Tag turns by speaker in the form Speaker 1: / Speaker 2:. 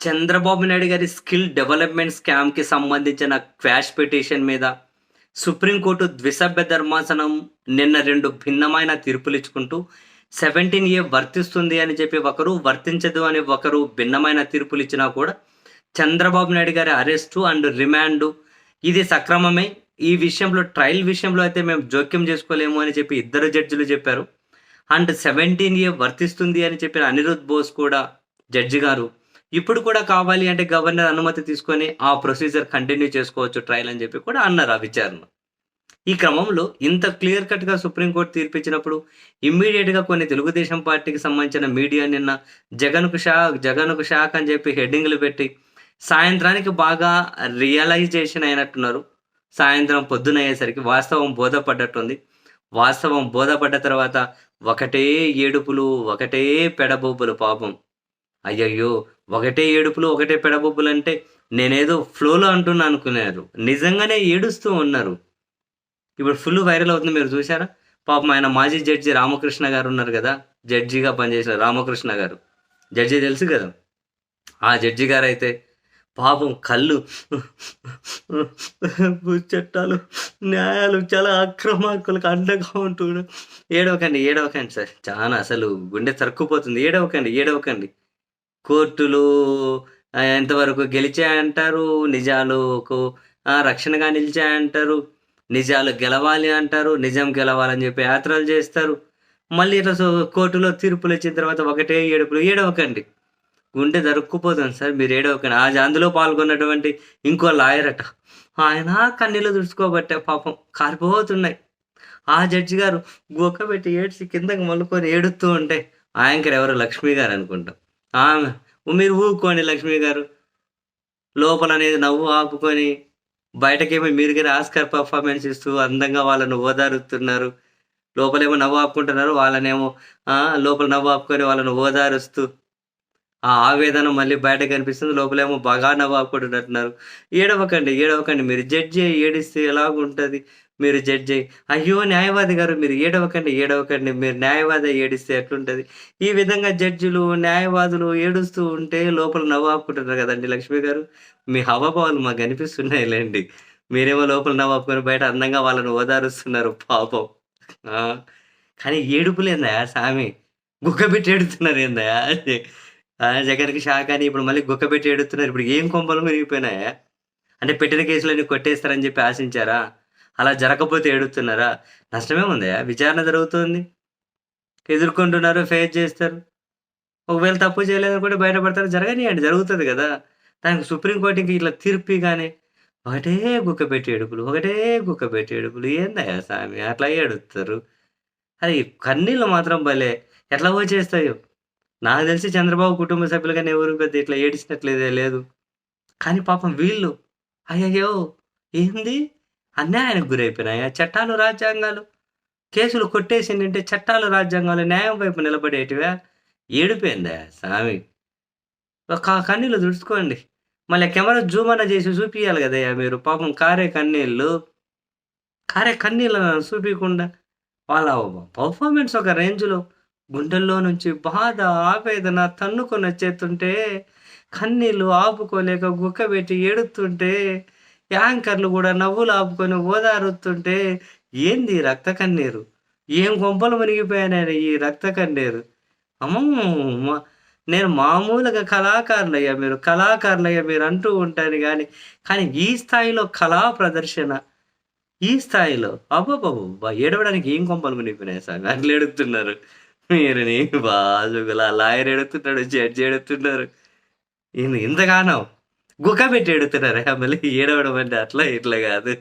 Speaker 1: చంద్రబాబు నాయుడు గారి skill development స్కామ్కి సంబంధించిన క్వాష్ పిటిషన్ మీద సుప్రీంకోర్టు ద్విసభ్య ధర్మాసనం నిన్న రెండు భిన్నమైన తీర్పులు ఇచ్చుకుంటూ సెవెంటీన్ ఏ వర్తిస్తుంది అని చెప్పి ఒకరు వర్తించదు అని ఒకరు భిన్నమైన తీర్పులు ఇచ్చినా కూడా చంద్రబాబు నాయుడు గారి అరెస్టు అండ్ రిమాండ్ ఇది సక్రమమే. ఈ విషయంలో ట్రయల్ విషయంలో అయితే మేము జోక్యం చేసుకోలేము అని చెప్పి ఇద్దరు జడ్జిలు చెప్పారు. అండ్ సెవెంటీన్ ఏ వర్తిస్తుంది అని చెప్పిన అనిరుద్ బోస్ కూడా జడ్జి గారు ఇప్పుడు కూడా కావాలి అంటే గవర్నర్ అనుమతి తీసుకొని ఆ ప్రొసీజర్ కంటిన్యూ చేసుకోవచ్చు ట్రయల్ అని చెప్పి కూడా అన్నారు ఆ విచారణ. ఈ క్రమంలో ఇంత క్లియర్ కట్గా సుప్రీంకోర్టు తీర్పిచ్చినప్పుడు ఇమ్మీడియట్గా కొన్ని తెలుగుదేశం పార్టీకి సంబంధించిన మీడియా నిన్న జగన్కు షా జగన్కు షాక్ అని చెప్పి హెడ్డింగ్లు పెట్టి సాయంత్రానికి బాగా రియలైజేషన్ అయినట్టున్నారు. సాయంత్రం పొద్దున అయ్యేసరికి వాస్తవం బోధపడ్డట్టుంది. వాస్తవం బోధపడ్డ తర్వాత ఒకటే ఏడుపులు ఒకటే పెడబోపులు పాపం. అయ్యయ్యో ఒకటే ఏడుపులు ఒకటే పెడబొబ్బులు అంటే నేనేదో ఫ్లోలో అంటున్నా అనుకున్నారు. నిజంగానే ఏడుస్తూ ఉన్నారు. ఇప్పుడు ఫుల్ వైరల్ అవుతుంది మీరు చూసారా పాపం ఆయన మాజీ జడ్జి రామకృష్ణ గారు ఉన్నారు కదా జడ్జిగా పనిచేసిన రామకృష్ణ గారు. జడ్జి తెలుసు కదా? ఆ జడ్జి గారు అయితే పాపం కళ్ళు చట్టాలు న్యాయాలు చాలా అక్రమార్కులకు అండగా ఉంటున్నాడు. ఏడవకండి ఏడవకండి సార్. చాలా అసలు గుండె తరుక్కుపోతుంది. ఏడవకండి ఏడవకండి. కోర్టులు ఎంతవరకు గెలిచాయంటారు? నిజాలకు ఆ, రక్షణగా నిలిచాయంటారు. నిజాలు గెలవాలి అంటారు. నిజం గెలవాలని చెప్పి యాత్రలు చేస్తారు. మళ్ళీ ఇట్లా సో- కోర్టులో తీర్పులు ఇచ్చిన తర్వాత ఒకటే ఏడుపులు ఏడవకండి గుండె దరుక్కుపోతుంది సార్ మీరు ఏడవకండి ఆ అందులో పాల్గొన్నటువంటి ఇంకో లాయర్ అట ఆయన కన్నీళ్ళు తుడుచుకోబట్టే పాపం కారిపోతున్నాయి. ఆ జడ్జి గారు గొక్క పెట్టి ఏడ్చి కిందకి మల్లుకొని ఏడుస్తూ ఉంటే యాంకర్ ఎవరు లక్ష్మి గారు అనుకుంటాం. మీరు ఊరుకోండి లక్ష్మి గారు. లోపల అనేది నవ్వు ఆపుకొని బయటకేమో మీరు గారు ఆస్కార్ పర్ఫార్మెన్స్ ఇస్తూ అందంగా వాళ్ళను ఓదారుస్తున్నారు. లోపలేమో నవ్వు ఆపుకుంటున్నారు వాళ్ళనేమో లోపల నవ్వు ఆపుకొని వాళ్ళను ఓదారుస్తూ ఆ ఆవేదన మళ్ళీ బయట కనిపిస్తుంది లోపలేమో బాగా నవ్వు ఏడవకండి ఏడవకండి. మీరు జడ్జి ఏడిస్తే ఎలాగుంటుంది మీరు జడ్జి అయ్యో న్యాయవాది గారు మీరు ఏడవకండి ఏడవకండి. మీరు న్యాయవాది ఏడిస్తే ఎట్లుంటుంది? ఈ విధంగా జడ్జిలు న్యాయవాదులు ఏడుస్తూ ఉంటే లోపల నవ్వాపుకుంటున్నారు కదండి లక్ష్మి గారు. మీ హవభావాలు మాకు కనిపిస్తున్నాయిలేండి మీరేమో లోపల నవ్వు బయట అందంగా వాళ్ళని ఓదారుస్తున్నారు. పాపం. ఆ, కానీ ఏడుపులేందయా స్వామి గుగ్గబెట్టి ఏడుతున్నారు ఏందయా జగన్కి షాక్ అని ఇప్పుడు మళ్ళీ గుక్క పెట్టి ఎడుతున్నారు ఇప్పుడు ఏం కొంపలు మునిగిపోయినాయా అంటే పెట్టిన కేసులన్నీ కొట్టేస్తారని చెప్పి ఆశించారా? అలా జరగకపోతే ఏడుతున్నారా నష్టమే ఉందా విచారణ జరుగుతుంది. ఎదుర్కొంటున్నారు ఫేస్ చేస్తారు. ఒకవేళ తప్పు చేయలేదని కూడా బయటపడతారు. జరగనియండి. జరుగుతుంది కదా. దానికి సుప్రీంకోర్టుకి ఇట్లా తీర్పి కానీ ఒకటే గుక్క పెట్టి ఏడుపులు ఒకటే గుక్క పెట్టి ఏడుపులు. ఏందయ్యా స్వామి అట్లా ఏడుస్తారు. అది కన్నీళ్ళు మాత్రం భలే. ఎట్లా వచ్చేస్తాయో నాకు తెలిసి చంద్రబాబు కుటుంబ సభ్యులు కానీ ఎవరు పెద్ద ఇట్లా ఏడిచినట్లేదే లేదు. కానీ పాపం వీళ్ళు అయ్యయ్యో ఏంది? అన్యాయానికి గురైపోయినాయా? చట్టాలు రాజ్యాంగాలు. కేసులు కొట్టేసిందంటే చట్టాలు రాజ్యాంగాలు న్యాయం వైపు నిలబడేటివా? ఏడిపోయిందా స్వామి? ఒక కన్నీళ్ళు తుడుచుకోండి. మళ్ళీ కెమెరా జూమ్ అన్న చేసి చూపించాలి కదయ్యా మీరు. పాపం కారే కన్నీళ్ళు. కారే కన్నీళ్ళు చూపించకుండా వాళ్ళ పర్ఫార్మెన్స్ ఒక రేంజ్లో గుండెల్లో నుంచి బాధ ఆవేదన తన్నుకొని వచ్చేస్తుంటే కన్నీళ్ళు ఆపుకోలేక గుక్క పెట్టి ఏడుతుంటే యాంకర్లు కూడా నవ్వులు ఆపుకొని ఓదారుతుంటే ఏంది రక్త కన్నీరు? ఏం కొంపలు మునిగిపోయాను ఈ రక్త కన్నీరు? అమ్మమ్మ నేను మామూలుగా కళాకారులయ్యా మీరు కళాకారులయ్యా మీరు అంటూ ఉంటాను కానీ కానీ ఈ స్థాయిలో కళా ప్రదర్శన ఈ స్థాయిలో అబ్బాబాబు ఏడవడానికి ఏం కొంపలు మునిగిపోయినాయి సార్? అట్లా ఎడుతున్నారు మీరు నీ బాజుగుల లాయర్ ఎడుతున్నాడు జడ్జి ఎడుతున్నారు. ఇంతగానో గుక్క పెట్టి ఎడుతున్నారు. మళ్ళీ ఏడవడం అంటే అట్లా ఇట్లా కాదు.